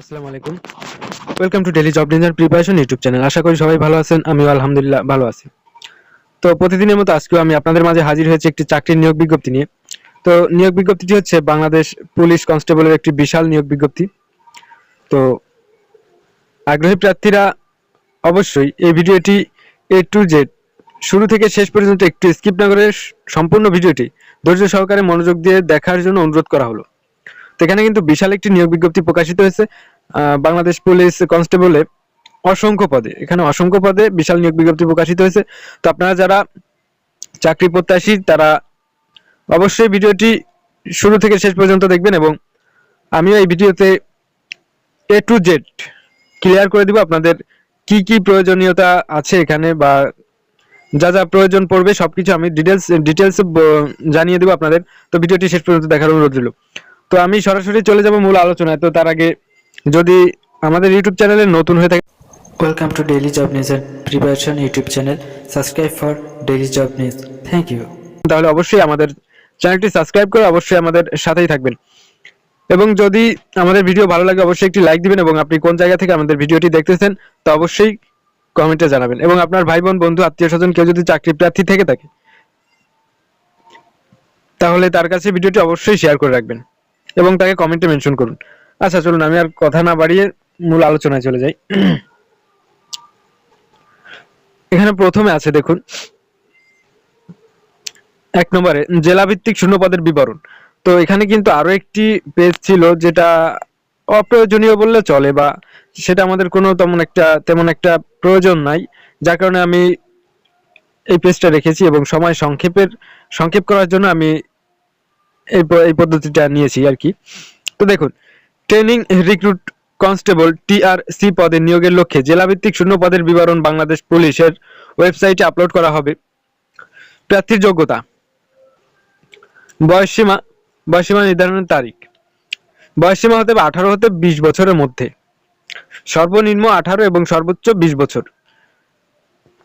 আসসালামু আলাইকুম। Welcome to daily job news preparation YouTube channel আশা করি সবাই ভালো আছেন, আমিও আলহামদুলিল্লাহ ভালো আছি। তো প্রতিদিনের মতো আজকেও আমি আপনাদের মাঝে হাজির হয়েছি একটি চাকরির নিয়োগ বিজ্ঞপ্তি নিয়ে। তো নিয়োগ বিজ্ঞপ্তিটি হচ্ছে বাংলাদেশ পুলিশ কনস্টেবলের একটি বিশাল নিয়োগ বিজ্ঞপ্তি। তো আগ্রহী প্রার্থীরা অবশ্যই এই ভিডিওটি এ টু জেড শুরু থেকে শেষ পর্যন্ত একটু স্কিপ না করে সম্পূর্ণ ভিডিওটি ধৈর্য সহকারে মনোযোগ দিয়ে দেখার জন্য অনুরোধ করা হলো। তো এখানে কিন্তু বিশাল একটি নিয়োগ বিজ্ঞপ্তি প্রকাশিত হয়েছে। বাংলাদেশ পুলিশ কনস্টেবলে অসংখ্য পদে, এখানে অসংখ্য পদে বিশাল নিয়োগ বিজ্ঞপ্তি প্রকাশিত হয়েছে। তো আপনারা যারা চাকরি প্রত্যাশী, তারা অবশ্যই ভিডিওটি শুরু থেকে শেষ পর্যন্ত দেখবেন এবং আমিও এই ভিডিওতে এ টু জেড ক্লিয়ার করে দিব আপনাদের কি কি প্রয়োজনীয়তা আছে এখানে বা যা যা প্রয়োজন পড়বে সবকিছু আমি ডিটেলস ডিটেলস জানিয়ে দেবো আপনাদের। তো ভিডিওটি শেষ পর্যন্ত দেখার অনুরোধ রইল। তো আমি সরাসরি চলে যাব মূল আলোচনায় তো তার আগে যদি আমাদের ইউটিউব চ্যানেলে নতুন হয়ে থাকে welcome to daily News and Preparation YouTube channel. Subscribe for Daily Job News. Thank you. তাহলে অবশ্যই আমাদের চ্যানেলটি সাবস্ক্রাইব করে অবশ্যই আমাদের সাথেই থাকবেন এবং যদি আমাদের ভিডিও ভালো লাগে অবশ্যই একটি লাইক দিবেন এবং আপনি কোন জায়গা থেকে আমাদের ভিডিওটি দেখতেছেন তা অবশ্যই কমেন্টে জানাবেন এবং আপনার ভাই বোন বন্ধু আত্মীয় স্বজন কেউ যদি চাকরি প্রার্থী থেকে থাকে তাহলে তার কাছে ভিডিওটি অবশ্যই শেয়ার করে রাখবেন এবং তাকে কমেন্টে মেনশন করুন। আচ্ছা চলুন, আমি আর কথা না বাড়িয়ে মূল আলোচনায় চলে যাই। এখানে প্রথমে আছে, দেখুন। এক নম্বরে জেলা ভিত্তিক শূন্যপদের বিবরণ। তো এখানে কিন্তু আরও একটি পেজ ছিল যেটা অপ্রয়োজনীয় বললে চলে বা সেটা আমাদের কোনো তেমন একটা তেমন একটা প্রয়োজন নাই। যার কারণে আমি এই পেজটা রেখেছি এবং সময় সংক্ষেপের, সংক্ষেপ করার জন্য আমি এই পদ্ধতিটা নিয়েছি আর কি। তো দেখুন, ট্রেনিং রিক্রুট কনস্টেবল টিআরসি পদে নিয়োগের লক্ষ্যে জেলাভিত্তিক শূন্য পদের বিবরণ বাংলাদেশ পুলিশের ওয়েবসাইটে আপলোড করা হবে। প্রার্থীর যোগ্যতা বয়সসীমা বয়সসীমা নির্ধারণের তারিখ বয়সসীমা হতে আঠারো হতে বিশ বছরের মধ্যে, সর্বনিম্ন আঠারো এবং সর্বোচ্চ বিশ বছর।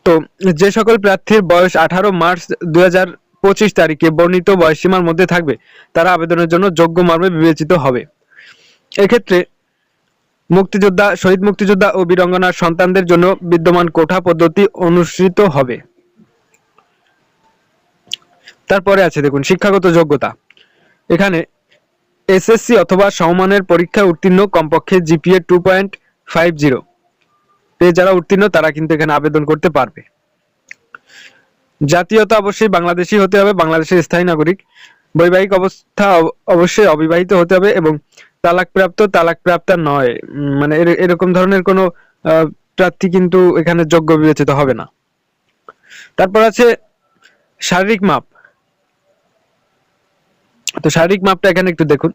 তো যে সকল প্রার্থীর বয়স আঠারো মার্চ দুই হাজার পঁচিশ তারিখে বর্ণিত বয়সসীমার মধ্যে থাকবে। তারা আবেদনের জন্য যোগ্য মর্মে বিবেচিত হবে। এক্ষেত্রে মুক্তিযোদ্ধা, শহীদ মুক্তিযোদ্ধা ও বীরঙ্গনার সন্তানদের জন্য বিদ্যমান কোঠা পদ্ধতি অনুসৃত হবে। তারপরে আছে দেখুন, শিক্ষাগত যোগ্যতা। এখানে এসএসসি অথবা সমমানের পরীক্ষায় উত্তীর্ণ কমপক্ষে GPA two point five zero পেয়ে যারা উত্তীর্ণ, তারা কিন্তু এখানে আবেদন করতে পারবে। জাতীয়তা অবশ্যই বাংলাদেশি হতে হবে, বাংলাদেশের স্থায়ী নাগরিক। বৈবাহিক অবস্থা অব- অবশ্যই অবিবাহিত হতে হবে এবং তালাকপ্রাপ্ত তালাকপ্রাপ্ত নয়। মানে এরকম ধরনের কোনো প্রার্থী কিন্তু এখানে যোগ্য বিবেচিত হবে না। তারপর আছে শারীরিক মাপ। তো শারীরিক মাপটা এখানে একটু দেখুন।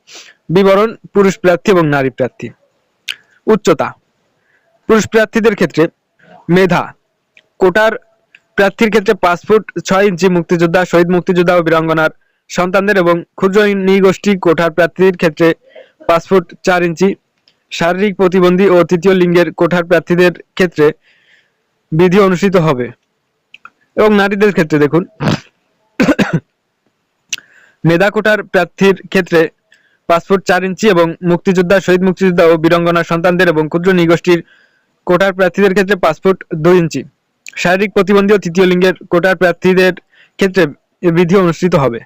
বিবরণ, পুরুষ প্রার্থী এবং নারী প্রার্থী। উচ্চতা। পুরুষ প্রার্থীদের ক্ষেত্রে মেধা। কোটার প্রার্থীর ক্ষেত্রে পাঁচ ফুট ছয় ইঞ্চি মুক্তিযোদ্ধা, শহীদ মুক্তিযোদ্ধা ও বীরাঙ্গনার সন্তানদের এবং ক্ষুদ্র নৃগোষ্ঠী কোঠার প্রার্থীর ক্ষেত্রে পাঁচ ফুট চার ইঞ্চি। শারীরিক প্রতিবন্ধী ও তৃতীয় লিঙ্গের কোঠার প্রার্থীদের ক্ষেত্রে বিধি অনুষ্ঠিত হবে। এবং নারীদের ক্ষেত্রে দেখুন। মেধা কোটার প্রার্থীর ক্ষেত্রে পাঁচ ফুট চার ইঞ্চি এবং মুক্তিযোদ্ধা, শহীদ মুক্তিযোদ্ধা ও বীরঙ্গনার সন্তানদের এবং ক্ষুদ্র নৃগোষ্ঠীর কোটার প্রার্থীদের ক্ষেত্রে পাঁচ ফুট দুই ইঞ্চি। শারীরিক প্রতিবন্ধী ও তৃতীয় লিঙ্গের কোটার প্রার্থীদের ক্ষেত্রে বিধি অনুষ্ঠিত হবে।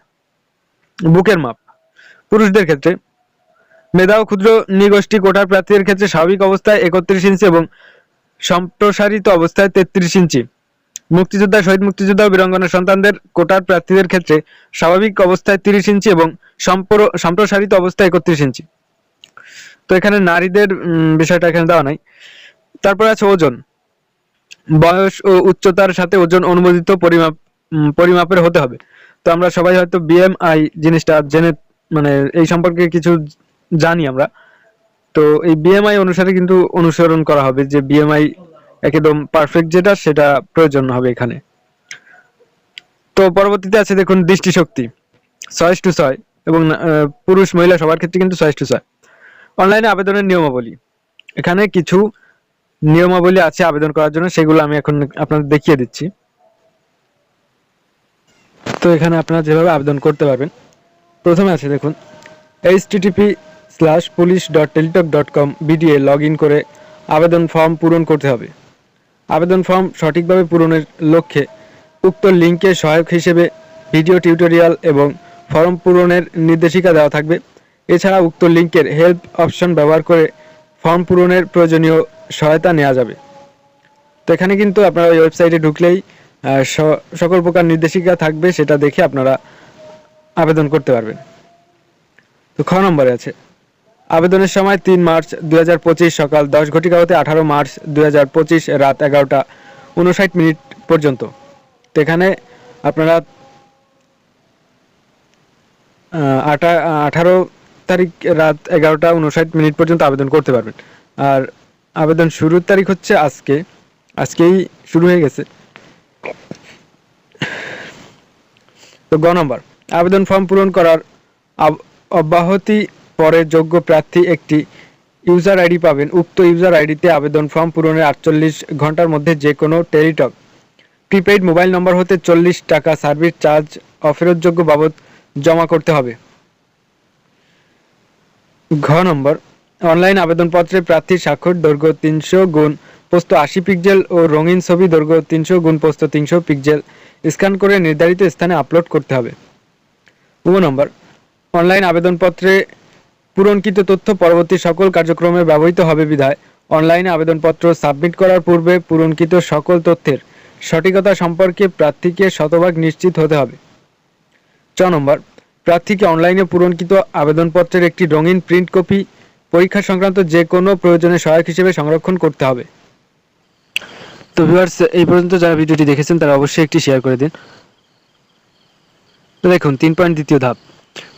বুকের মাপ। পুরুষদের ক্ষেত্রে মেধা ও ক্ষুদ্র নৃগোষ্ঠী কোটার প্রার্থীদের ক্ষেত্রে স্বাভাবিক অবস্থায় একত্রিশ ইঞ্চি এবং সম্প্রসারিত অবস্থায় তেত্রিশ ইঞ্চি। মুক্তিযোদ্ধা, শহীদ মুক্তিযোদ্ধা ও বীরাঙ্গনার সন্তানদের কোটার প্রার্থীদের ক্ষেত্রে স্বাভাবিক অবস্থায় তিরিশ ইঞ্চি এবং সম্প্র- সম্প্রসারিত অবস্থায় একত্রিশ ইঞ্চি। তো এখানে নারীদের বিষয়টা এখানে দেওয়া নাই। তারপর আছে ওজন। বয়স ও উচ্চতার সাথে ওজন অনুমোদিত পরিমাপ পরিমাপের হতে হবে। তো আমরা সবাই হয়তো বিএমআই জিনিসটা জেনে মানে এই সম্পর্কে কিছু জানি আমরা। তো এই বিএমআই অনুসারে কিন্তু অনুসরণ করা হবে যে বিএমআই একদম পারফেক্ট যেটা, সেটা প্রয়োজন হবে এখানে। তো পরবর্তীতে আছে দেখুন দৃষ্টিশক্তি, ছয় টু ছয় এবং পুরুষ মহিলা সবার ক্ষেত্রে কিন্তু ছয় টু ছয়। অনলাইনে আবেদনের নিয়মাবলী। এখানে কিছু নিয়মাবলী আছে আবেদন করার জন্য, সেগুলো আমি এখন আপনাদের দেখিয়ে দিচ্ছি। তো এখানে আপনারা যেভাবে আবেদন করতে পারবেন, প্রথমে আছে দেখুন HTTP slash police dot Teletalk dot com BDA log in করে আবেদন ফর্ম পূরণ করতে হবে। আবেদন ফর্ম সঠিকভাবে পূরণের লক্ষ্যে উক্ত লিঙ্কে সহায়ক হিসেবে ভিডিও টিউটোরিয়াল এবং ফর্ম পূরণের নির্দেশিকা দেওয়া থাকবে। এছাড়া উক্ত লিঙ্কের হেল্প অপশন ব্যবহার করে ফর্ম পূরণের প্রয়োজনীয় সহায়তা নেওয়া যাবে। তো এখানে কিন্তু আপনারা ওই ওয়েবসাইটে ঢুকলেই সকল প্রকার নির্দেশিকা থাকবে, সেটা দেখে আপনারা আবেদন করতে পারবেন। তো খ নম্বরে আছে। আবেদনের সময় তিন মার্চ দু হাজার পঁচিশ সকাল দশ ঘটিকা হতে আঠারো মার্চ দু হাজার পঁচিশ রাত এগারোটা উনষাট মিনিট পর্যন্ত। তো এখানে আপনারা আটা, আঠারো তারিখ রাত এগারোটা উনষাট মিনিট পর্যন্ত আবেদন করতে পারবেন। আর আবেদন শুরুর তারিখ হচ্ছে আজকে। আজকেই শুরু হয়ে গেছে। তো গ নম্বর, আবেদন ফর্ম পূরণ করার অব্যাহতি পরে যোগ্য প্রার্থী একটি ইউজার আইডি পাবেন। উক্ত ইউজার আইডিতে আবেদন ফর্ম পূরণের আটচল্লিশ ঘণ্টার মধ্যে যে কোনো টেলিটক, প্রিপেইড মোবাইল নম্বর হতে চল্লিশ টাকা সার্ভিস চার্জ অফেরতযোগ্য বাবদ জমা করতে হবে। ঘ নম্বর অনলাইন আবেদনপত্রে প্রার্থীর স্বাক্ষর দৈর্ঘ্য তিনশো গুণ পোস্ত আশি পিক্সেল ও রঙিন ছবি দৈর্ঘ্য তিনশো গুণ পোস্ত তিনশো পিক্সেল। স্ক্যান করে নির্ধারিত স্থানে আপলোড করতে হবে। উম নম্বর। অনলাইন আবেদনপত্রে পূরণকৃত তথ্য পরবর্তী সকল কার্যক্রমে ব্যবহৃত হবে বিধায় অনলাইনে আবেদনপত্র সাবমিট করার পূর্বে পূরণকৃত সকল তথ্যের সঠিকতা সম্পর্কে প্রার্থীকে শতভাগ নিশ্চিত হতে হবে। চ নম্বর। প্রার্থীকে অনলাইনে পূরণকৃত আবেদনপত্রের একটি রঙিন প্রিন্ট কপি পরীক্ষা সংক্রান্ত যে কোনো প্রয়োজনে সহায়ক হিসেবে সংরক্ষণ করতে হবে। তো ভিউয়ার্স এই পর্যন্ত যারা ভিডিওটি দেখেছেন, তারা অবশ্যই একটি শেয়ার করে দিন। দেখুন, তিন পয়েন্ট দ্বিতীয় ধাপ।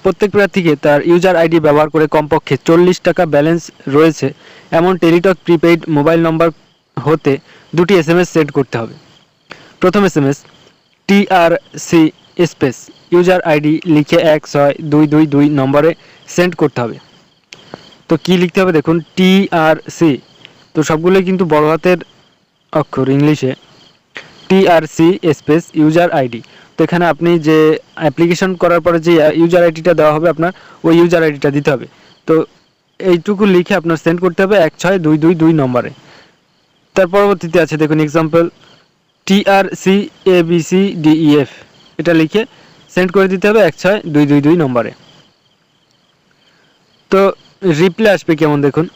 প্রত্যেক প্রার্থীকে তার ইউজার আইডি ব্যবহার করে কমপক্ষে চল্লিশ টাকা ব্যালেন্স রয়েছে। এমন টেলিটক প্রিপেইড মোবাইল নম্বর হতে দুটি এস এম এস সেন্ড করতে হবে। প্রথম S M S TRC space user ID লিখে এক, ছয়, দুই দুই দুই নম্বরে সেন্ড করতে হবে। তো কি লিখতে হবে দেখুন টি আর সি তো সবগুলোই কিন্তু বড় হাতের অক্ষর ইংলিশে। টিআরসি স্পেস ইউজার আইডি তো এখানে আপনি যে অ্যাপ্লিকেশন করার পরে যে ইউজার আইডিটা দেওয়া হবে আপনার, ওই ইউজার আইডিটা দিতে হবে। তো এইটুকু লিখে আপনার সেন্ড করতে হবে এক ছয় দুই দুই দুই নম্বরে। তার পরবর্তীতে আছে দেখুন example TRC A B C DEF এটা লিখে সেন্ড করে দিতে হবে এক ছয় দুই দুই দুই নম্বরে। তো রিপ্লাই আসবে কেমন দেখুন?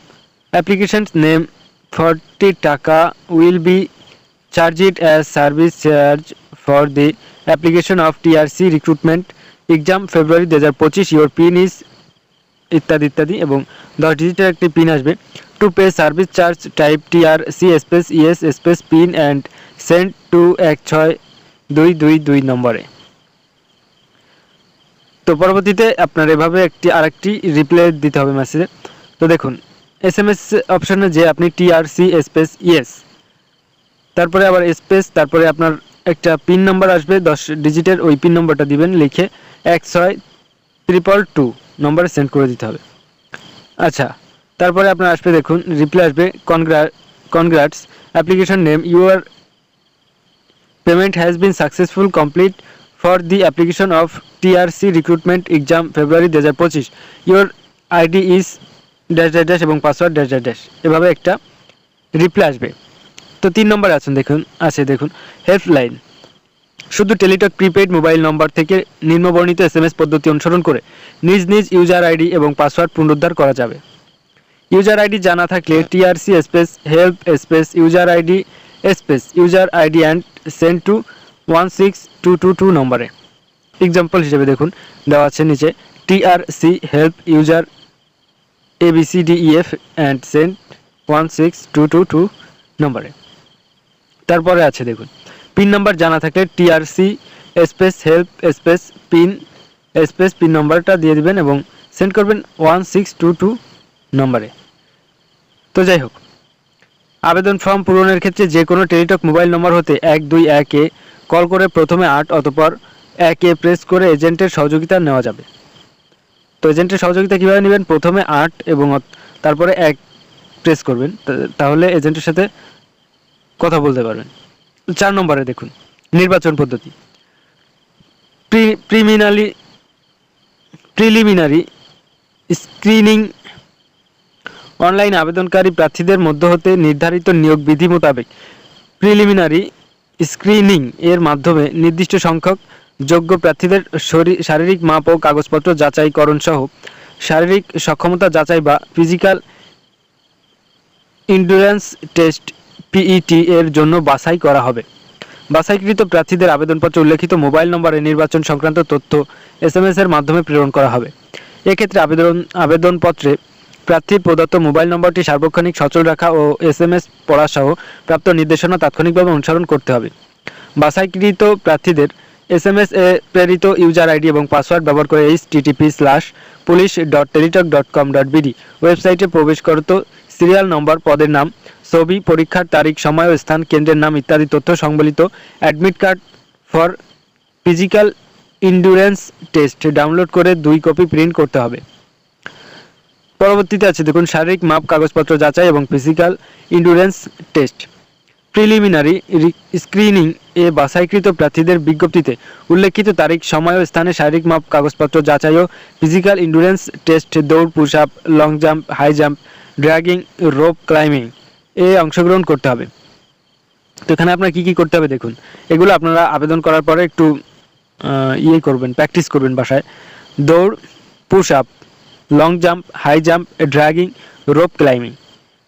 অ্যাপ্লিকেশন নেম ফর্টি টাকা will be charge it as service charge for the application of TRC recruitment exam February দু হাজার পঁচিশ ইউর পিন ইজ ইত্যাদি ইত্যাদি, এবং দশ ডিজিটের একটি পিন আসবে। To pay service charge type TR C space ES space pin and send to এক ছয় দুই দুই দুই নম্বরে। তো পরবর্তীতে আপনার এভাবে একটি আরেকটি রিপ্লাই দিতে হবে মেসেজে তো দেখুন এস এম এস অপশানে যে আপনি টিআরসি স্পেস ইয়েস তারপরে আবার স্পেস তারপরে আপনার একটা পিন নাম্বার আসবে, দশ ডিজিটের ওই পিন নম্বরটা দিবেন, লিখে এক ছয় ট্রিপল টু নম্বরে সেন্ড করে দিতে হবে। আচ্ছা তারপরে আপনার আসবে দেখুন রিপ্লাই আসবে congra congrats application name your payment has been successful complete for the application of TRC recruitment exam February দু হাজার পঁচিশ। Your ID is dash dash dash এবং পাসওয়ার্ড ড্যাশ ড্যাশ ড্যাশ এভাবে একটা রিপ্লাই আসবে। তো তিন নম্বরে আছেন, দেখুন, আছে, দেখুন হেল্পলাইন শুধু টেলিটক প্রিপেইড মোবাইল নম্বর থেকে নিম্নবর্ণিত এস এম এস পদ্ধতি অনুসরণ করে নিজ নিজ ইউজার আইডি এবং পাসওয়ার্ড পুনরুদ্ধার করা যাবে। ইউজার আইডি জানা থাকলে TRC space help space user ID space user ID and send to one six two two two নম্বরে। এক্সাম্পল হিসেবে দেখুন, দেওয়া আছে নিচে TRC help user ABCDEF and send one six two two two নম্বরে। তারপরে আছে দেখুন পিন নাম্বার জানা থাকলে TRC space help space pin space pin নম্বরটা দিয়ে দিবেন এবং সেন্ড করবেন ওয়ান সিক্স টু টু নম্বরে। তো যাই হোক, আবেদন ফর্ম পূরণের ক্ষেত্রে যে কোনো টেলিটক মোবাইল নম্বর হতে এক, দুই, একে কল করে প্রথমে আট অতপর একে প্রেস করে এজেন্টের সহযোগিতা নেওয়া যাবে। তো এজেন্টের সহযোগিতা কীভাবে নেবেন? প্রথমে আট এবং তারপরে এক প্রেস করবেন। তাহলে এজেন্টের সাথে কথা বলতে পারবেন। চার নম্বরে দেখুন, নির্বাচন পদ্ধতি। প্রিমিনালি প্রিলিমিনারি স্ক্রিনিং অনলাইন আবেদনকারী প্রার্থীদের মধ্য হতে নির্ধারিত নিয়োগ বিধি মোতাবেক প্রিলিমিনারি স্ক্রিনিং এর মাধ্যমে নির্দিষ্ট সংখ্যক যোগ্য প্রার্থীদের শরী- শারীরিক মাপ ও কাগজপত্র যাচাইকরণ সহ শারীরিক সক্ষমতা যাচাই বা ফিজিক্যাল ইন্ডুরেন্স টেস্ট পিইটি এর জন্য বাছাই করা হবে। বাছাইকৃত প্রার্থীদের আবেদনপত্রে উল্লেখিত মোবাইল নম্বরে নির্বাচন সংক্রান্ত তথ্য এসএমএস এর মাধ্যমে প্রেরণ করা হবে। এক্ষেত্রে আবেদন, আবেদনপত্রে প্রার্থীর প্রদত্ত মোবাইল নম্বরটি সার্বক্ষণিক সচল রাখা ও এস এম এস পড়াসহ প্রাপ্ত নির্দেশনা তাৎক্ষণিকভাবে অনুসরণ করতে হবে। বাছাইকৃত প্রার্থীদের এস এম এস এ প্রেরিত ইউজার আইডি এবং পাসওয়ার্ড ব্যবহার করে HTTP slash police dot Teletalk dot com dot BD ওয়েবসাইটে প্রবেশ করত, সিরিয়াল নম্বর, পদের নাম, ছবি, পরীক্ষার তারিখ, সময় ও স্থান, কেন্দ্রের নাম ইত্যাদি তথ্য সংবলিত admit card for physical endurance test. Download করে দুই কপি প্রিন্ট করতে হবে। পরবর্তীতে আছে দেখুন, শারীরিক মাপ, কাগজপত্র যাচাই এবং physical endurance test preliminary screening এ বাছাইকৃত প্রার্থীদের বিজ্ঞপ্তিতে উল্লেখিত তারিখ, সময় ও স্থানে শারীরিক মাপ, কাগজপত্র যাচাই ও ফিজিক্যাল ইন্ডুরেন্স টেস্ট দৌড় push up long jump high jump dragging rope climbing এ অংশগ্রহণ করতে হবে। তো এখানে আপনার কী কী করতে হবে দেখুন, এগুলো আপনারা আবেদন করার পরে একটু ইয়ে করবেন প্র্যাকটিস করবেন বাসায়। দৌড় push up long jump high jump dragging rope climbing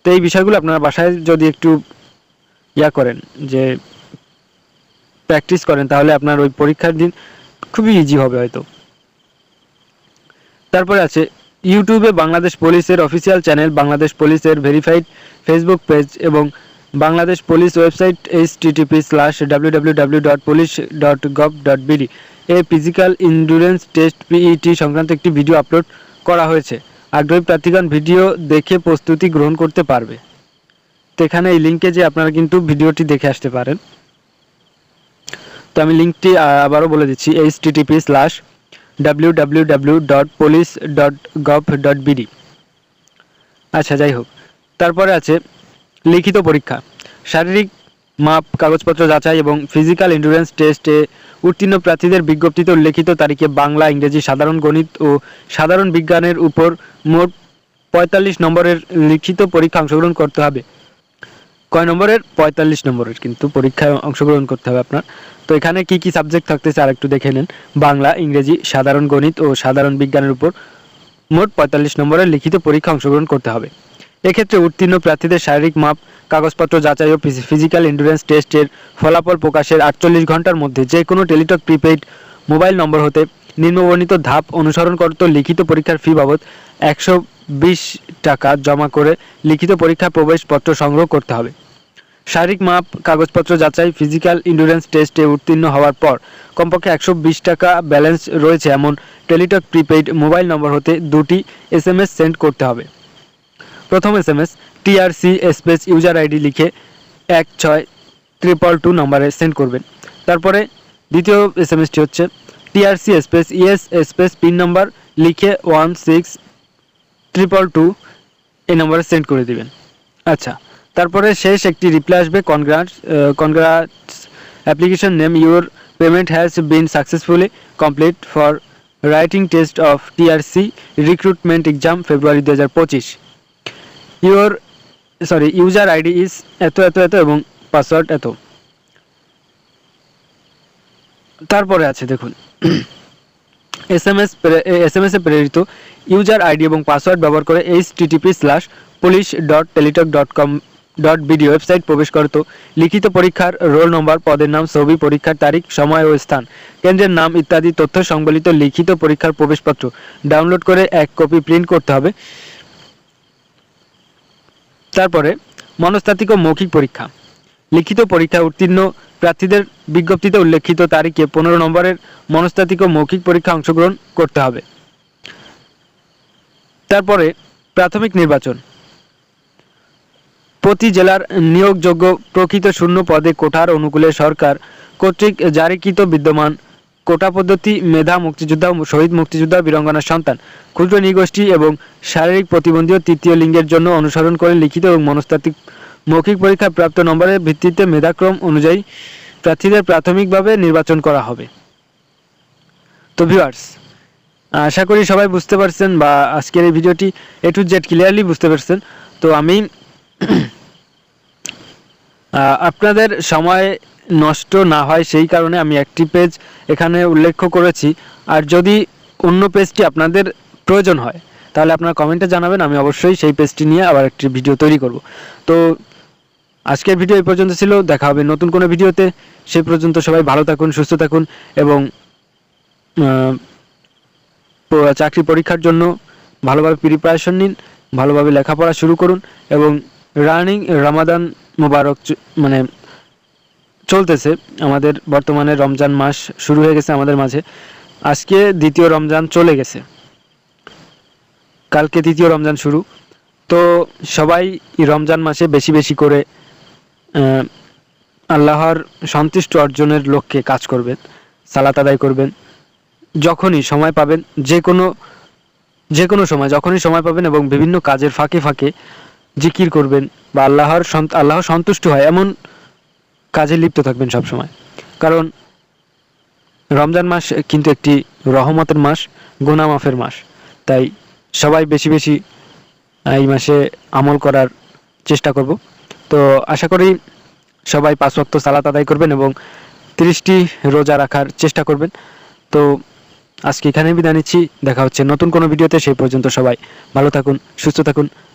তো এই বিষয়গুলো আপনারা বাসায় যদি একটু ইয়া করেন, যে প্র্যাকটিস করেন, তাহলে আপনার ওই পরীক্ষার দিন খুবই ইজি হবে হয়তো। তারপরে আছে, ইউটিউবে বাংলাদেশ পুলিশের অফিসিয়াল চ্যানেল বাংলাদেশ পুলিশের ভেরিফাইড ফেসবুক পেজ এবং Bangladesh police website H TTP slash W W W dot police dot gov dot BD এ ফিজিক্যাল ইন্ডুরেন্স টেস্ট পিইটি সংক্রান্ত একটি ভিডিও আপলোড করা হয়েছে। আগ্রহী প্রার্থীগণ ভিডিও দেখে প্রস্তুতি গ্রহণ করতে পারবে। তো এখানে এই লিঙ্কে যে আপনারা কিন্তু ভিডিওটি দেখে আসতে পারেন। তো আমি লিঙ্কটি আবারও বলে দিচ্ছি H TTP slash W W W dot police dot gov dot BD আচ্ছা যাই হোক। তারপরে আছে লিখিত পরীক্ষা। শারীরিক মাপ, কাগজপত্র যাচাই এবং ফিজিক্যাল এন্ডুরেন্স টেস্টে উত্তীর্ণ প্রার্থীদের বিজ্ঞপ্তিতে উল্লেখিত তারিখে বাংলা, ইংরেজি, সাধারণ গণিত ও সাধারণ বিজ্ঞানের উপর মোট পঁয়তাল্লিশ নম্বরের লিখিত পরীক্ষা অংশগ্রহণ করতে হবে। কয় নম্বরের? পঁয়তাল্লিশ নম্বরের কিন্তু পরীক্ষায় অংশগ্রহণ করতে হবে আপনার। তো এখানে কি কি সাবজেক্ট থাকতেছে আর একটু দেখে নেন। বাংলা, ইংরেজি, সাধারণ গণিত ও সাধারণ বিজ্ঞানের উপর মোট পঁয়তাল্লিশ নম্বরের লিখিত পরীক্ষা অংশগ্রহণ করতে হবে। এক্ষেত্রে উত্তীর্ণ প্রার্থীদের শারীরিক মাপ, কাগজপত্র যাচাই ও ফিজিক্যাল এন্ডুরেন্স টেস্টের ফলাফল প্রকাশের আটচল্লিশ ঘণ্টার মধ্যে যে কোনো টেলিটক প্রিপেইড মোবাইল নম্বর হতে নিম্নবর্ণিত ধাপ অনুসরণ করত লিখিত পরীক্ষার ফি বাবদ একশো বিশ টাকা জমা করে লিখিত পরীক্ষা প্রবেশপত্র সংগ্রহ করতে হবে। শারীরিক মাপ, কাগজপত্র যাচাই ফিজিক্যাল ইন্ডুরেন্স টেস্টে উত্তীর্ণ হওয়ার পর কমপক্ষে একশো বিশ টাকা ব্যালেন্স রয়েছে এমন টেলিটক প্রিপেইড মোবাইল নম্বর হতে দুটি এস সেন্ড করতে হবে। প্রথম S M S TRC space user ID লিখে এক ছয় ট্রিপল টু নম্বরে সেন্ড করবেন। তারপরে দ্বিতীয় এস এম এসটি হচ্ছে TRC space ES space PIN number লিখে ওয়ান সিক্স ট্রিপল টু এই নম্বরে সেন্ড করে দিবেন। আচ্ছা তারপরে শেষ একটি রিপ্লাই আসবে congrats congrats application name your payment has been successfully complete for writing test of TRC recruitment exam February দু হাজার পঁচিশ। Your sorry user ID is এত এত এত এবং পাসওয়ার্ড এত। তারপরে আছে, দেখুন। S M S S M প্রেরিত ইউজার আইডি এবং পাসওয়ার্ড ব্যবহার করে H TTP slash police dot Teletalk dot com dot BD website প্রবেশ করত লিখিত পরীক্ষার রোল নম্বর পদের নাম, ছবি, পরীক্ষার তারিখ, সময় ও স্থান, কেন্দ্রের নাম ইত্যাদি তথ্য সংবলিত লিখিত পরীক্ষার প্রবেশপত্র। ডাউনলোড করে এক কপি প্রিন্ট করতে হবে। তারপরে মনস্তাত্ত্বিক ও মৌখিক পরীক্ষা। লিখিত পরীক্ষায় উত্তীর্ণ প্রার্থীদের বিজ্ঞপ্তিতে উল্লেখিত তারিখে পনেরো নম্বরের মনস্তাত্ত্বিক ও মৌখিক পরীক্ষা অংশগ্রহণ করতে হবে। তারপরে প্রাথমিক নির্বাচন। প্রতি জেলার নিয়োগযোগ্য প্রকৃত শূন্য পদে কোঠার অনুকূলে সরকার কর্তৃক জারিকৃত বিদ্যমান কোটা পদ্ধতি, মেধা, মুক্তিযোদ্ধা, শহীদ মুক্তিযোদ্ধা, বীরঙ্গনার সন্তান। ক্ষুদ্র নিগোষ্ঠী এবং শারীরিক প্রতিবন্ধী তৃতীয় লিঙ্গের জন্য অনুসরণ করে লিখিত এবং মনস্তাত্ত্বিক মৌখিক পরীক্ষা প্রাপ্ত নম্বরের ভিত্তিতে মেধাক্রম অনুযায়ী প্রার্থীদের প্রাথমিকভাবে নির্বাচন করা হবে। তো ভিউয়ার্স আশা করি সবাই বুঝতে পারছেন বা আজকের এই ভিডিওটি এ টু জেড ক্লিয়ারলি বুঝতে পারছেন। তো আমি আপনাদের সময় নষ্ট না হয়, সেই কারণে আমি একটি পেজ এখানে উল্লেখ করেছি। আর যদি অন্য পেজটি আপনাদের প্রয়োজন হয়, তাহলে আপনারা কমেন্টে জানাবেন, আমি অবশ্যই সেই পেজটি নিয়ে আবার একটি ভিডিও তৈরি করব। তো আজকের ভিডিও এই পর্যন্ত ছিল, দেখা হবে নতুন কোনো ভিডিওতে সেই পর্যন্ত সবাই ভালো থাকুন, সুস্থ থাকুন এবং চাকরি পরীক্ষার জন্য ভালোভাবে প্রিপারেশন নিন, ভালোভাবে লেখাপড়া শুরু করুন এবং রানিং রামাদান মোবারক মানে চলতেছে। আমাদের বর্তমানে রমজান মাস শুরু হয়ে গেছে আমাদের মাঝে। আজকে দ্বিতীয় রমজান চলে গেছে। কালকে তৃতীয় রমজান শুরু। তো সবাই রমজান মাসে বেশি বেশি করে আল্লাহর সন্তুষ্ট অর্জনের লক্ষ্যে কাজ করবেন, সালাত আদায় করবেন। যখনই সময় পাবেন যে কোনো যে কোনো সময়, যখনই সময় পাবেন এবং বিভিন্ন কাজের ফাঁকে ফাঁকে জিকির করবেন বা আল্লাহর আল্লাহ সন্তুষ্ট হয়, এমন কাজে লিপ্ত থাকবেন সব সময় কারণ রমজান মাস কিন্তু একটি রহমতের মাস গুনাহ মাফের মাস। তাই সবাই বেশি বেশি এই মাসে আমল করার চেষ্টা করব। তো আশা করি সবাই পাঁচ ওয়াক্ত সালাত আদায় করবেন এবং তিরিশটি রোজা রাখার চেষ্টা করবেন। তো আজকে এখানেই বিদায় নিচ্ছি। দেখা হচ্ছে নতুন কোনো ভিডিওতে। সেই পর্যন্ত সবাই ভালো থাকুন, সুস্থ থাকুন।